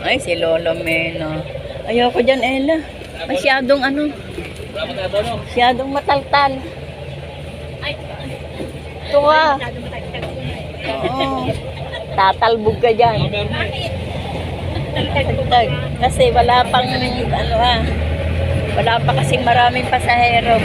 Ay, si Lolo Meno. Ayoko dyan, Ella. Masyadong ano, masyadong mataltal. Ito ka. Oo. Tatalbog ka dyan. Tagtag. Kasi wala pang, ano ah, wala pa kasing maraming pasahero.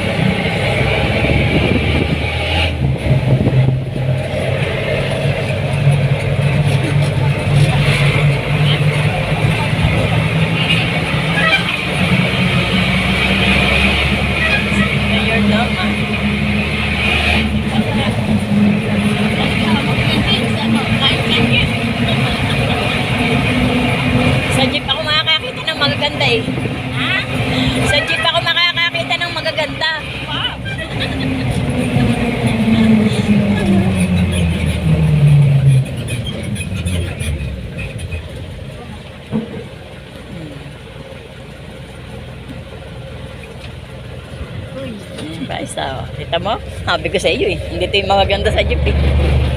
Eh. Ha? Sa jeep ako makakakita ng magaganda. Wow! Hmm, isa. oh. Kita mo? Sabi ko sa iyo eh. Hindi ito yung magaganda sa jeep eh.